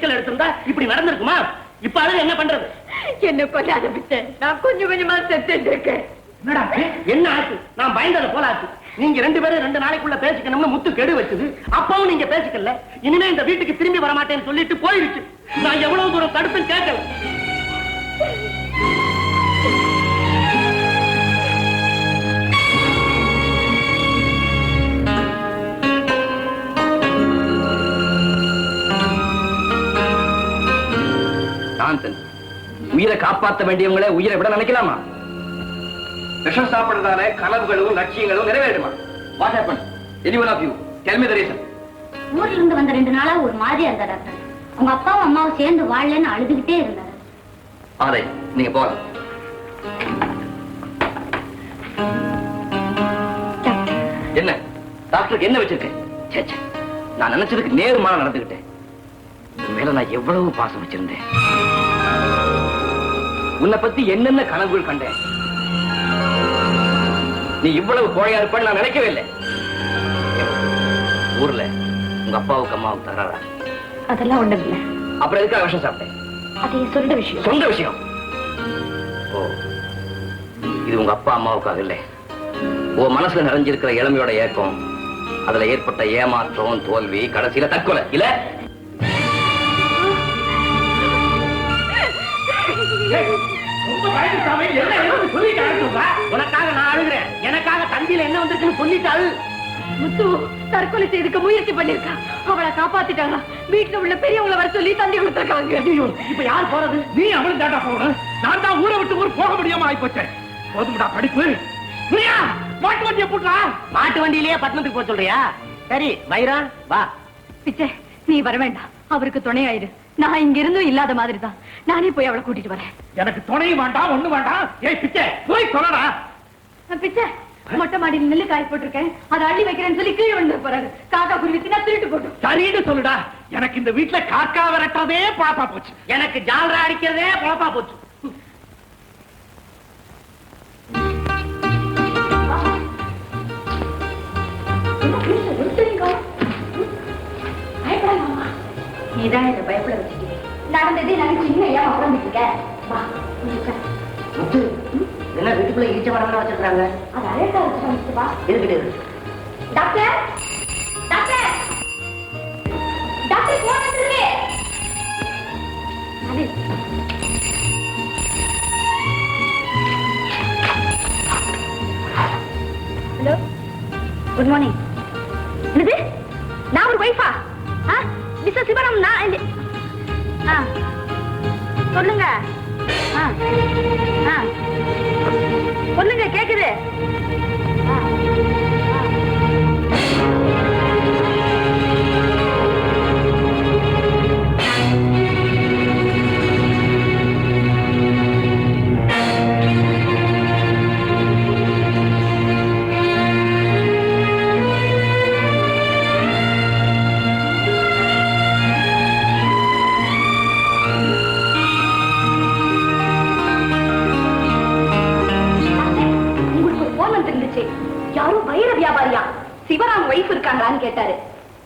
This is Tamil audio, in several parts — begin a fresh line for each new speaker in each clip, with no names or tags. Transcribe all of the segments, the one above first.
துணிச்சல் எடுத்திருந்தா இப்படி நடந்திருக்குமா? இப்ப அழுது என்ன பண்றது?
என்ன கொல்லாத பிச்சை நான் கொஞ்சம் கொஞ்சமா செத்து இருக்கேன்.
என்னடா இது? என்ன ஆச்சு? நான் பயந்தது போல ஆச்சு. நீங்க ரெண்டு பேரும் ரெண்டு நாளைக்குள்ள பேசிக்கணும்னு முத்து கெடு வச்சது. அப்பவும் நீங்க பேசிக்கல. இனிமே இந்த வீட்டுக்கு திரும்பி வர மாட்டேன்னு சொல்லிட்டு போயிடுச்சு. நான் எவ்வளவு தூரம் தடுப்புன்னு கேட்கல.
நான்சன் உயிரை காப்பாற்ற வேண்டியவங்களே உயிரை விட நினைக்கலாமா? விஷம் சாப்பிடுறதால கனவுகளும் லட்சியங்களும் நிறைவேறுமா? What happen any one of you tell me the reason
ஊர்ல இருந்து வந்த ரெண்டு நாளா ஒரு மாதிரியா இருந்தா டாக்டர். உங்க அப்பாவும் அம்மாவும் சேர்ந்து வாழலன்னு அழுதுகிட்டே இருந்தாரு.
ஆதை நீங்க போகலாம் என்ன? டாக்டருக்கு என்ன வச்சிருக்கேன்? ச்சே, ச்சே. நான் நினைச்சதுக்கு நேர்மாற நடந்துகிட்டேன். மேல நான் எவ்வளவு பாசம் வச்சிருந்தேன். உன்னை பத்தி என்னென்ன கனவுகள் கண்டேன்? நீ இவ்வளவு கோழையா இருப்பன்னு நான் நினைக்கவே இல்லை. ஊர்ல உங்க அப்பாவுக்கு அம்மாவுக்கு தகராறா
அதெல்லாம் ஒண்ணும் இல்ல.
அப்புறம் எதுக்காக விஷம் சாப்பிட்டேன்?
அது சொல்ற விஷயம்.
சொந்த விஷயம். ஓ இது உங்க அப்பா அம்மாவுக்காக இல்லை. உன் மனசுல நிறைஞ்சிருக்கிற இளமையோட ஏக்கம் அதுல ஏற்பட்ட ஏமாற்றம் தோல்வி கடைசியில தற்கொலை. இல்ல?
ரொம்ப பயந்துட்டாமே என்ன ஏதுன்னு சொல்லிட்டு அழுதுவா உனக்காக நான் அழுகிறேன். எனக்காக தந்தியில என்ன வந்திருக்குன்னு சொல்லிட்டு அழு
முத்து தற்கொலை செய்துக்க முயற்சி பண்ணிருக்கா அவளை காப்பாத்திட்டாங்க வீட்டுல உள்ள பெரியவங்கள வர சொல்லி தந்தி கொடுத்துருக்காங்க.
ஐயோ, இப்ப யார் போறது? நீ அவளும் தாண்டா போகணும் நான் தான் ஊரை விட்டு ஊர் போக முடியாம ஆயிப்போச்சேன் போதும்டா படிப்பு. புரியா மாட்டு வண்டியை போட்டா மாட்டு வண்டியிலேயே பட்டணத்துக்கு போக சொல்றியா? சரி வைரா வா.
பிச்சை நீ வர வேண்டாம். அவருக்கு துணையாயிரு. நான் இங்க இருந்தும் இல்லாத மாதிரி தான் நானே போய் அவளை கூட்டிட்டு வரேன்.
எனக்கு துணை வேண்டாம் ஒண்ணு வேண்டாம். ஏய் பிச்சை. போய் சொல்லடா.
பிச்சை. மொட்டை மாடியில் நெல்லு காய போட்டிருக்கேன். அதை அள்ளி வைக்கிறேன்னு சொல்லி கீழே வந்து போறாரு. காக்கா குருவி நான் திருட்டு போட்டோம்.
சரின்னு சொல்லுடா. எனக்கு இந்த வீட்டுல காக்கா விரட்டுறதே பொழப்பா போச்சு. எனக்கு ஜாலரா அடிக்கிறதே பொழப்பா போச்சு.
நீதான் இதை பயப்பட வச்சுட்டீங்க நடந்ததே நினைச்சு இன்னும் ஏன் உட்காந்துட்டு இருக்க வா நீ உட்காரு.
முத்து என்ன வீட்டுக்குள்ள ஈச்ச மரம் வச்சிருக்காங்க
அது அழகா வச்சு வா.
இருக்குது
டாக்டர் டாக்டர். டாக்டர் போன் வந்திருக்கு அது. Hello good morning. என்னது? நான் ஒரு ஒய்ஃபா ஆ? மிஸ்டர் சிவனம் நான் ஆ சொல்லுங்க. ஆ ஆ. சொல்லுங்க கேக்குது. வியாபாரியா சிவராம் வைஃப் இருக்காங்களான்னு கேட்டாரு.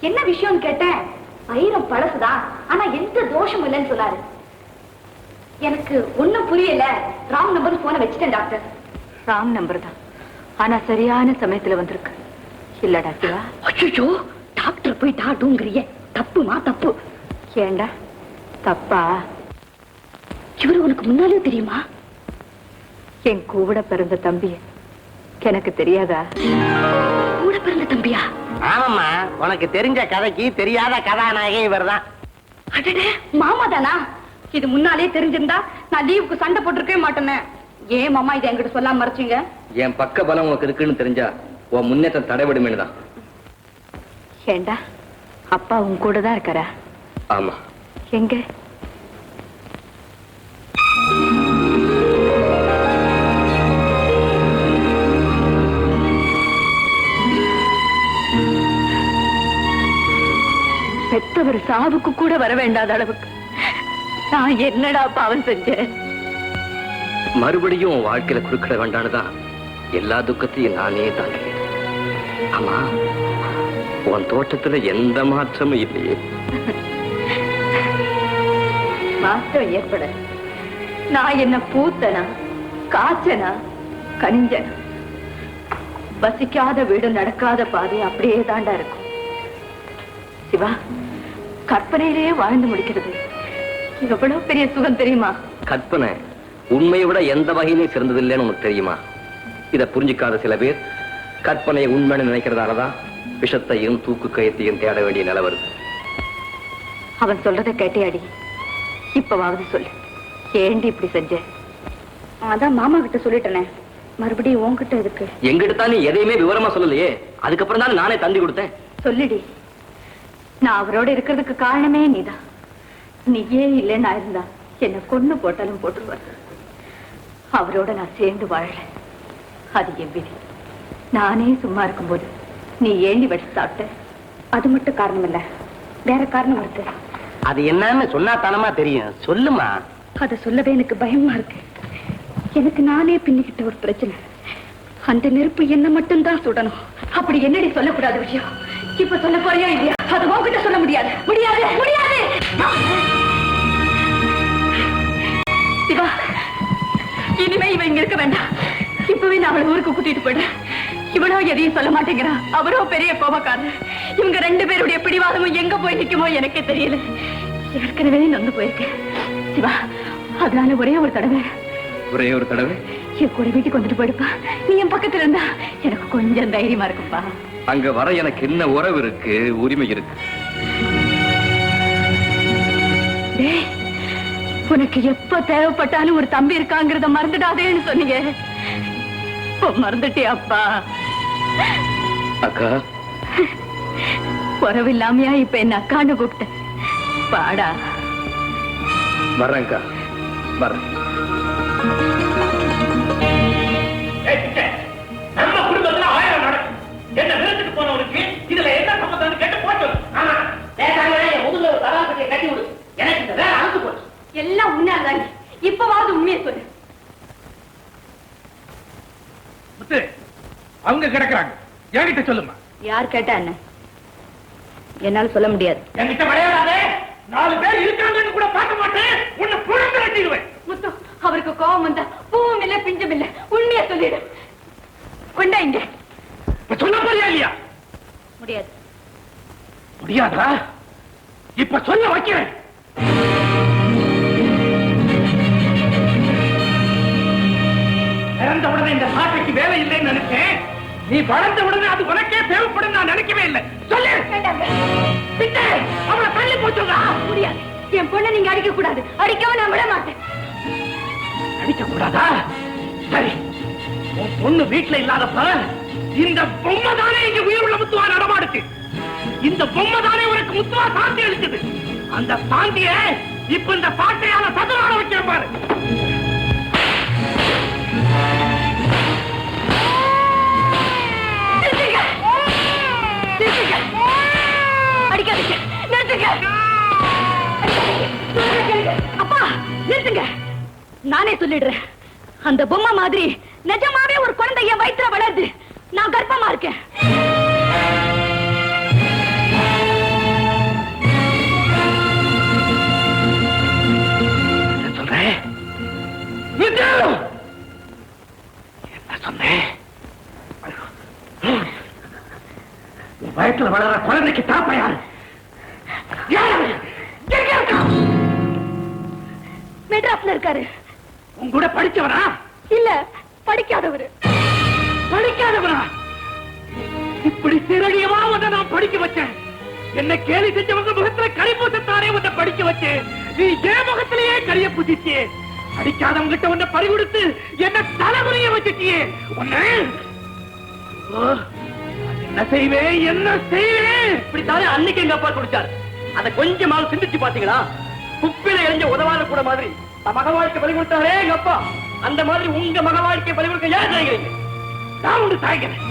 என்ன விஷயம்னு கேட்டேன்? வைரம் பழசுதான். ஆனா எந்த தோஷமும் இல்லைன்னு சொன்னாரு. எனக்கு ஒண்ணும் புரியல. ராங் நம்பர் போனை வச்சுட்டேன் டாக்டர்
ராங் நம்பர் தான். ஆனா சரியான சமயத்துல வந்திருக்கு. இல்லடா சிவா.
அச்சோ டாக்டர் போய் டாட்டுங்கிறிய தப்புமா தப்பு?
ஏண்டா? தப்பா?
இவரு உனக்கு முன்னாலே தெரியுமா?
என் கூட பிறந்த தம்பி எனக்கு தெரியாதா?
கூட பிறந்த தம்பியா?
ஆமாம்மா உனக்கு தெரிஞ்ச கதைக்கு தெரியாத கதாநாயகி இவர்தான்.
அடடே மாமா தானா இது முன்னாலே தெரிஞ்சிருந்தா நான் லீவுக்கு சண்டை போட்டிருக்கவே மாட்டேனே. ஏன் மாமா இதை என்கிட்ட சொல்லாம மறைச்சீங்க?
என் பக்க பலம் உனக்கு இருக்குன்னு தெரிஞ்சா உன் முன்னேற்றம் தடைபடுமேனு தான்
ஏண்டா அப்பா உன் கூட தான் இருக்காரா?
ஆமா.
எங்க? பெத்தவர் சாவுக்கு கூட வர வேண்டாத அளவுக்கு. நான் என்னடா பாவம் செஞ்சேன்?
மறுபடியும் வாழ்க்கையில குறுக்கிட வேண்டான்னுதான் எல்லா துக்கத்தையும் நானே தாங்கினேன். ஆமா உன் தோட்டத்துல எந்த மாற்றமும் இல்லையே.
மாற்றம் ஏற்பட நான் என்ன பூத்தனா காய்ச்சனா கனிஞ்சனா? வசிக்காத வீடு நடக்காத பாதை அப்படியே தாண்டா இருக்கும். சிவா கற்பனையிலேயே வாழ்ந்து முடிக்கிறது. எவ்வளவு பெரிய சுகம் தெரியுமா?
கற்பனை உண்மையை விட எந்த வகையிலும் சிறந்ததில்லைன்னு உனக்கு தெரியுமா? இத புரிஞ்சுக்காத சில பேர் கற்பனையை உண்மைன்னு நினைக்கிறதாலதான் விஷத்தையும் தூக்கு கயத்தையும் தேட வேண்டிய நிலை வருது.
அவன் சொல்றத கேட்டியாடி. இப்பவாவது சொல்லு. ஏண்டி இப்படி செஞ்ச?
அதான் மாமா கிட்ட சொல்லிட்டேனே. மறுபடியும் உன்கிட்ட இருக்கு
எங்கிட்ட தான் நீ எதையுமே விவரமா சொல்லலையே. அதுக்கப்புறம் தான் நானே தந்தி கொடுத்தேன்.
சொல்லுடி. நான் அவரோட இருக்கிறதுக்கு காரணமே நீதான் நீயே இல்லைன்னா இருந்தா என்ன கொன்னு போட்டாலும் போட்டுருவார். அவரோட நான் சேர்ந்து வாழல அது என் விதி. நானே சும்மா இருக்கும்போது நீ ஏண்டி வச்சு சாப்பிட்ட?
அது மட்டும் காரணம் இல்ல வேற காரணம் இருக்கு.
அது என்னன்னு சொன்னா தானமா தெரியும். சொல்லுமா
அத சொல்லவே எனக்கு பயமா இருக்கு. எனக்கு நானே பின்னிக்கிட்ட ஒரு பிரச்சனை. அந்த நெருப்பு என்ன மட்டும்தான் சுடணும்.
அப்படி என்னடி சொல்லக்கூடாத விஷயம் இப்ப சொல்ல போறியா இல்லையா? அது உன்கிட்ட சொல்ல முடியாது. முடியாது முடியாது. சிவா இனிமே இவன் இங்க இருக்க வேண்டாம். இப்பவே நான் அவளை ஊருக்கு கூட்டிட்டு போயிடுறேன். இவனோ எதையும் சொல்ல மாட்டேங்கிறான் அவரோ பெரிய கோபக்காரர். இவங்க ரெண்டு பேருடைய பிடிவாதமும் எங்க போய் நிக்குமோ எனக்கே தெரியல. ஏற்கனவே நொந்து போயிருக்கேன். சிவா அதனால ஒரே ஒரு தடவை.
ஒரே ஒரு தடவை?
என் கூட வீட்டுக்கு வந்துட்டு போயிடுப்பா. நீ என் பக்கத்துல இருந்தா எனக்கு கொஞ்சம் தைரியமா இருக்குப்பா.
அங்க வர எனக்கு என்ன உறவு இருக்கு உரிமை இருக்கு?
உனக்கு எப்ப தேவைப்பட்டாலும் ஒரு தம்பி இருக்காங்கிறத மறந்துடாதேன்னு சொன்னீங்க. இப்ப மறந்துட்டியாப்பா.
அக்கா.
உறவில்லாமையா இப்ப என்ன அக்கான்னு கூப்பிட்ட பாடா
வர்றேன்க்கா வர்றேன்
அவங்க கிடக்குறாங்க. என்கிட்ட சொல்லுமா?
யார் கேட்டா என்ன? என்னால சொல்ல முடியாது.
என்கிட்ட விளையாடாதே. நாலு பேர் இருக்காங்கன்னு கூட பார்க்க மாட்டேன். உன்னை புழங்க கட்டிடுவேன்
முத்து அவருக்கு கோபம் வந்தா பொண்ணு
வீட்டுல இல்லாதப்ப இந்த பொம்மை தானே இங்க உயிருள்ள முத்துவா நடமாடுச்சு. இந்த பொம்மை தானே உனக்கு முத்துவா சாந்தி அளிச்சது. அந்த சாந்திய இப்ப இந்த பாட்டையால சதுராட வைக்கிறேன் பாரு.
அப்பா நிறுத்துங்க. நானே சொல்லிடுறேன். அந்த பொம்மை மாதிரி நிஜமாவே ஒரு குழந்தை என் வயிற்றுல வளருது. நான் கர்ப்பமா இருக்கேன்.
வயிற்றுல வளர குழந்தைக்கு தாப்பா யாரு?
மெட்ராஸ்ல இருக்காரு.
உன் கூட படிச்சவனா
இல்ல படிக்காதவரு.
இப்படி சிறகியமா உன்னை நான் படிக்க வச்சேன். என்ன கேலி செஞ்சவங்க முகத்துல கறி பூசத்தாரே உன்னை படிக்க வச்சேன். நீ ஏன் முகத்திலேயே கரிய பூசிச்சியே படிக்காதவங்க கிட்ட உன்னை பறி கொடுத்து என்ன தலைமுறைய வச்சுட்டியே? உன்னை? என்ன செய்வேன் என்ன செய்வேன்
இப்படித்தானே அன்னைக்கு எங்க அப்பா குடிச்சாரு அதை கொஞ்சமாவது சிந்திச்சு பாத்தீங்களா குப்பில எரிஞ்ச உதவாத கூட மாதிரி. மக வாழ்க்கை பலி கொடுத்தாரே எங்க அப்பா. அந்த மாதிரி உங்க மக வாழ்க்கை பலி கொடுக்க ஏன் செய்கிறீங்க?
நான் ஒன்று தாய்க்கிறேன்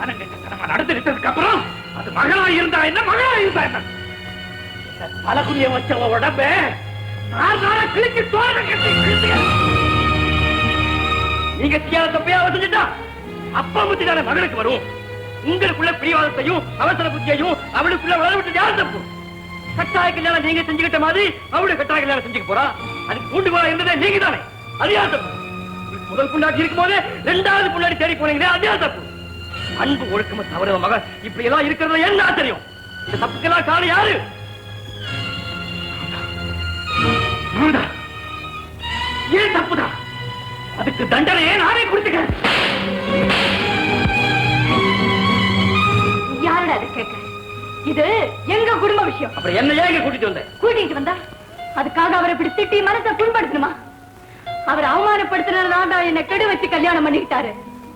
நடந்து விட்டதுக்கு அப்புறம் அது மகளா இருந்தா என்ன மகளா இருந்தா என்ன? இந்த தலைகுனிய வச்ச உன் உடம்ப கிழிச்சு தோழ கட்டி
நீங்க செய்யாத தப்பையா அவ செஞ்சுட்டா.
அப்பா புத்தி தானே மகனுக்கு வரும். உங்களுக்குள்ள பிடிவாதத்தையும் அவசர புத்தியையும் அவளுக்குள்ள வளர விட்டு யார் தப்பு? கட்டாய கல்யாணம் நீங்க செஞ்சுக்கிட்ட மாதிரி அவளுடைய கட்டாய கல்யாணம் செஞ்சுக்க போறா. அதுக்கு கூண்டு போல இருந்ததே நீங்க தானே அது யார் தப்பு? முதல் புண்ணாடி இருக்கும் போதே ரெண்டாவது புண்ணாடி தேடி போனீங்களே அது யார் தப்பு? அன்பு ஒழுக்கமா தவறுவ மகன் இப்படி எல்லாம் இருக்கிறது என்ன தெரியும் இந்த தப்புக்கெல்லாம் காரணம் யாரு. ஏன் தப்புதான் அதுக்கு தண்டனையே நானே கொடுத்துக்கிறேன்.
யாரடா அதை கேட்க? இது எங்க குடும்ப விஷயம்?
அப்புறம் என்ன ஏன் கூட்டிட்டு வந்தேன்
கூட்டிட்டு வந்தா? அதுக்காக அவரை இப்படி திட்டி மனசை புண்படுத்தணுமா அவர் அவமானப்படுத்தினதாண்டா என்னை கெடு வச்சு கல்யாணம் பண்ணிக்கிட்டாரு.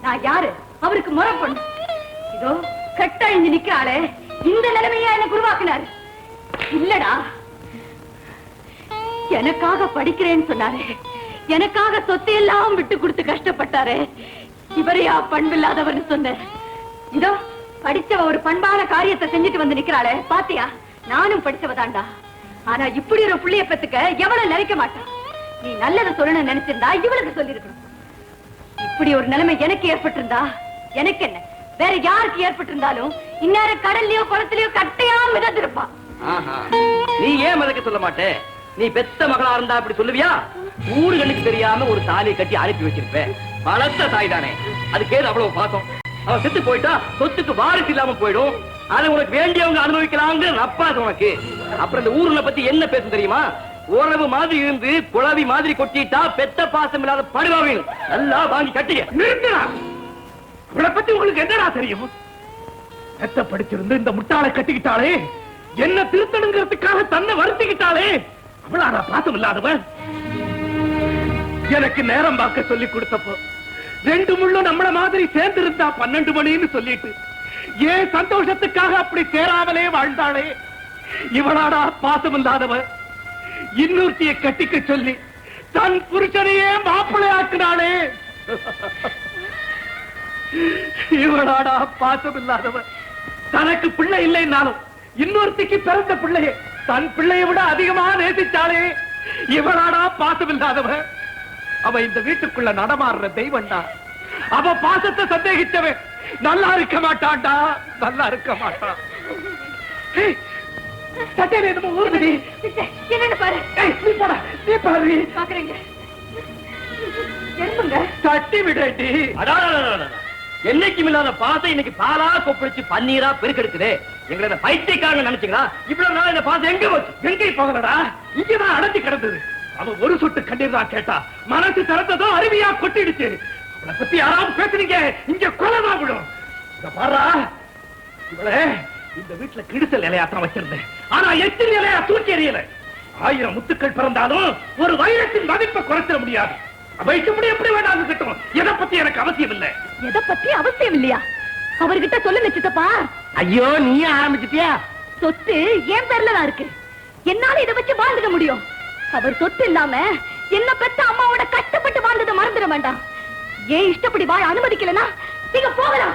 நான் யாரு? அவருக்கு முறை பொண்ணு இதோ கட்டழிஞ்சு நிக்கிறாளே இந்த நிலைமையா எனக்கு உருவாக்குனாரு. இல்லடா. எனக்காக படிக்கிறேன்னு சொன்னாரு. எனக்காக சொத்து எல்லாம் விட்டு கொடுத்து கஷ்டப்பட்டாரு. இவரையா பண்பில்லாதவர்னு சொன்ன இதோ படிச்சவ ஒரு பண்பான காரியத்தை செஞ்சுட்டு வந்து நிக்கிறாளே. பாத்தியா? நானும் படிச்சவதாண்டா ஆனா இப்படி ஒரு புள்ளிய பத்துக்க எவ்வளவு நினைக்க மாட்டான் நீ நல்லதை சொல்லணும்னு நினைச்சிருந்தா இவளுக்கு சொல்லிருக்கணும் இப்படி ஒரு நிலைமை எனக்கு ஏற்பட்டிருந்தா எனக்கு என்ன வேற யாருக்கு ஏற்பட்டிருந்தாலும் இந்நேரம் கடல்லயோ குளத்திலயோ கட்டையா மிதந்திருப்பா
நீ ஏன் மிதக்க சொல்ல மாட்டே? நீ பெத்த மகளா இருந்தா அப்படி சொல்லுவியா? ஊருகளுக்கு தெரியாம ஒரு தாலியை கட்டி அனுப்பி வச்சிருப்பேன் வளர்த்த தாய் தானே. அதுக்கு ஏது அவ்வளவு பாசம். அவ செத்து போயிட்டா சொத்துக்கு வாரிசு இல்லாம போயிடும். அதை உனக்கு வேண்டியவங்க அனுபவிக்கலாங்கிற நப்பாது உனக்கு. அப்புறம் இந்த ஊர்ல பத்தி என்ன பேசும் தெரியுமா? உறவு மாதிரி இருந்து குழவி மாதிரி கொட்டிட்டா பெத்த பாசம் இல்லாத படுவாவின் நல்லா வாங்கி கட்டிக்க நிறுத்தினா இவளை பத்தி உங்களுக்கு என்னடா தெரியும்? எத்த படிச்சிருந்து இந்த முட்டாளை கட்டிக்கிட்டாளே என்ன திருத்தணுங்கிறதுக்காக தன்னை வருத்திக்கிட்டாளே. நான் பாசம் இல்லாதவன். எனக்கு நேரம் பார்க்க சொல்லி கொடுத்தப்போ ரெண்டு முள்ளும் நம்மள மாதிரி சேர்ந்து இருந்தா பன்னெண்டு மணின்னு சொல்லிட்டு ஏன் சந்தோஷத்துக்காக அப்படி சேராமலே வாழ்ந்தாளே. இவளாடா பாசம் இல்லாதவன். இன்னொருத்திய கட்டிக்க சொல்லி தன் புருஷனையே மாப்பிள்ளை ஆக்குனாளே இவளாடா பாசம் இல்லாதவன் தனக்கு பிள்ளை இல்லைன்னாலும் இன்னொருத்திக்கு பிறந்த பிள்ளையை தன் பிள்ளையை விட அதிகமா நேசிச்சாளே. இவளாடா பாசம் இல்லாதவன் அவ இந்த வீட்டுக்குள்ள நடமாடுற தெய்வம்டா அவ பாசத்தை சந்தேகிச்சவன். நல்லா இருக்க மாட்டான்டா. நல்லா இருக்க மாட்டான். சட்டையில என்னமோ ஊறுதுடி.
என்னன்னு பாரு.
நீ போடா, நீ பாரு.
பாக்குறீங்க
தட்டி விடட்டி என்னைக்கும் இல்லாத பாசம் இன்னைக்கு பாலா கொப்பளிச்சு பன்னீரா பெருக்கெடுக்குது. எங்களை பைத்தியக்காரன் நினைச்சீங்களா? இவ்வளவு நாள் இந்த பாசம் எங்க போச்சு? எங்கே போகலடா. இங்கதான் அடைஞ்சு கிடந்தது. அவன் ஒரு சொட்டு கண்ணீர் தான் கேட்டா. மனசு தரத்ததோ அருவியா கொட்டிடுச்சு. அவளை பத்தி யாராவது பேசுனீங்க. இங்க கொலைதான் விடும் இந்த பாரா. இவளே இந்த வீட்டுல கிடுசல் நிலையாத்தான் வச்சிருந்தேன் ஆனா எச்சில் இலையா தூக்கி எறியல. ஆயிரம் முத்துக்கள் பிறந்தாலும் ஒரு வைரத்தின் மதிப்பை குறைச்சிட முடியாது. இப்படி எப்படி வேணாலும் இருக்கட்டும் எதை பத்தி எனக்கு அவசியம் இல்லை
எதை பத்தி அவசியம் இல்லையா அவர்கிட்ட சொல்லுங்க சித்தப்பா.
ஐயோ நீயே ஆரம்பிச்சிட்டியா?
சொத்து என் பேர்ல தான் இருக்கு. என்னால இதை வச்சு வாழ்ந்துட முடியும். அவர் சொத்து இல்லாம என்ன பெத்த அம்மாவோட கஷ்டப்பட்டு வாழ்ந்ததை மறந்துட வேண்டாம். ஏன் இஷ்டப்படி வாழ அனுமதிக்கலனா நீங்க போகலாம்.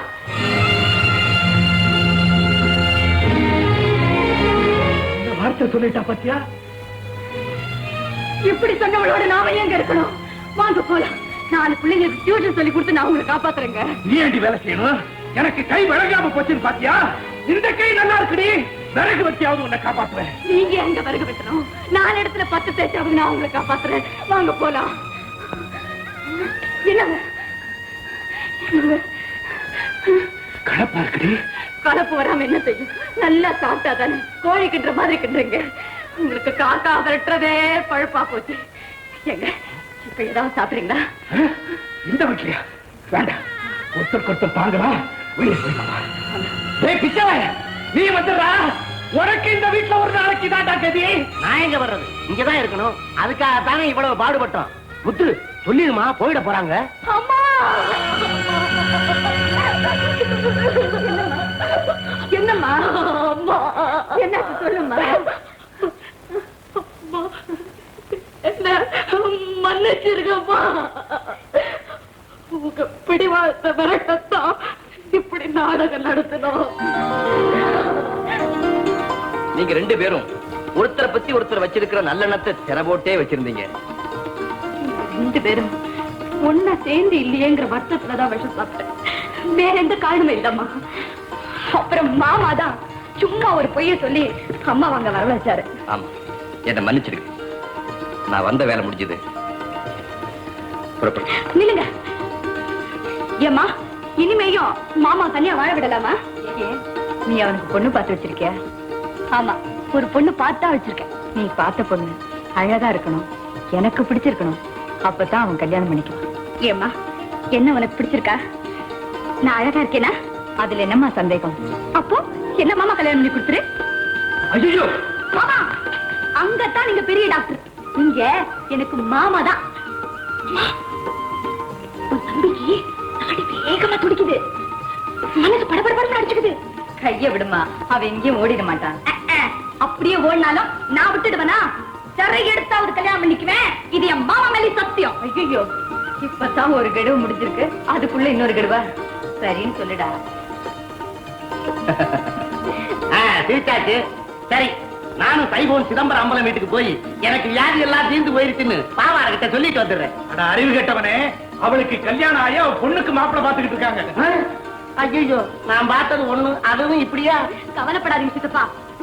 இந்த வார்த்தை சொல்லிட்டா பத்தியா?
இப்படி சொன்னவளோட நாம எங்க இருக்கணும்? வாங்க போலாம். நாலு பிள்ளைங்களுக்கு டியூஷன் சொல்லி கொடுத்து நான் உங்களை காப்பாத்துறேங்க.
நீ ஏண்டி வேலை செய்யணும்? எனக்கு கை விளங்காம போச்சுன்னு பாத்தியா? இந்த கை நல்லா இருக்குடி. விறகு வச்சியாவது உன்னை காப்பாத்துவேன்.
நீங்க எங்க பிறகு வைக்கணும் நாலு இடத்துல பத்து தேய்ச்சாவது நான் உங்களை காப்பாத்துறேன். வாங்க போலாம். என்னங்க?
கலப்பா இருக்குடி.
கலப்பு வராம என்ன செய்யும்? நல்லா சாப்பிட்டா தானே கோழி கிண்டுற மாதிரி கிண்டுறீங்க. உங்களுக்கு காக்கா விரட்டுறதே பழுப்பா போச்சு. எங்க? இப்ப ஏதாவது சாப்பிடுறீங்களா?
இந்த வீட்லயா? வேண்டாம். ஒருத்தருக்கு ஒருத்தர் தாங்கலாம் வெளியே போயிடலாம் நீ வந்துடுறா. உனக்கு இந்த வீட்டுல ஒரு நாளைக்கு தாண்டா கதி.
நான் எங்க வர்றது? இங்கதான் இருக்கணும். அதுக்காக தானே இவ்வளவு பாடுபட்டோம். முத்து சொல்லிடுமா போயிட போறாங்க?
அம்மா! என்னம்மா? அம்மா என்ன சொல்லும்மா? அம்மா, என்ன? மன்னிச்சிருக்கம்மா உங்க பிடிவாதத்தை விரட்டத்தான் இப்படி நாடகம் நடத்தணும்.
நீங்க ரெண்டு பேரும் ஒருத்தரை பத்தி ஒருத்தர் வச்சிருக்கிற நல்லெண்ணத்தை திற போட்டே வச்சிருந்தீங்க.
ரெண்டு பேரும் ஒன்னா சேர்ந்து இல்லையேங்கிற வருத்தத்துலதான் விஷம் சாப்பிட்டேன் வேற எந்த காரணமும் இல்லம்மா. அப்புறம் மாமா தான் சும்மா ஒரு பொய்ய சொல்லி அம்மா வாங்க வரவழைச்சாரு.
ஆமா. என்னை மன்னிச்சிடுங்க. நான் வந்த வேலை முடிஞ்சது.
நில்லுங்க. ஏம்மா இனிமேயும் மாமா தனியா வாழ விடலாமா?
நீ அவனுக்கு பொண்ணு பார்த்து வச்சிருக்கியா?
ஆமா ஒரு பொண்ணு பார்த்தா வச்சிருக்கேன்.
நீ பார்த்த பொண்ணு அழகா இருக்கணும் எனக்கு பிடிச்சிருக்கணும். அப்பதான் அவன் கல்யாணம் பண்ணிக்குவான்.
ஏம்மா என்ன உனக்கு பிடிச்சிருக்கா? நான் அழகா இருக்கேனா?
அதுல என்னம்மா சந்தேகம்?
அப்போ என்ன மாமா கல்யாணம் பண்ணி கொடுத்துரு?
ஐயோ
மாமா அங்கத்தான் நீங்க பெரிய டாக்டர். இங்க எனக்கு மாமா தான் தம்பிக்கு வேகமா துடிக்குது. மனசு படபடபடன்னு அடிச்சுக்குது.
கைய விடுமா அவ எங்கேயும் ஓடிட மாட்டான்.
அப்படியே ஓடினாலும் நான் விட்டுடுவேனா? சிறை எடுத்தாவது கல்யாணம் பண்ணிக்குவேன். இது என் மாமா மேலே சத்தியம்.
ஐயோ இப்பதான் ஒரு கெடுவு முடிஞ்சிருக்கு. அதுக்குள்ள இன்னொரு கெடுவா? சரின்னு சொல்லுடா.
சிரிச்சாச்சு சரி. நானும் சைபோன் சிதம்பரம் அம்பலம் வீட்டுக்கு போய் எனக்கு வியாதி எல்லாம் தீர்ந்து போயிருச்சுன்னு பாவார கிட்ட சொல்லிட்டு வந்துடுறேன்.
அட அறிவு கெட்டவனே அவளுக்கு கல்யாணம் ஆகி அவ பொண்ணுக்கு மாப்பிளை பார்த்துக்கிட்டு இருக்காங்க.
ஐயோ நான் பார்த்தது ஒண்ணு அதுவும் இப்படியா?
கவலைப்படாதீங்க சித்தப்பா.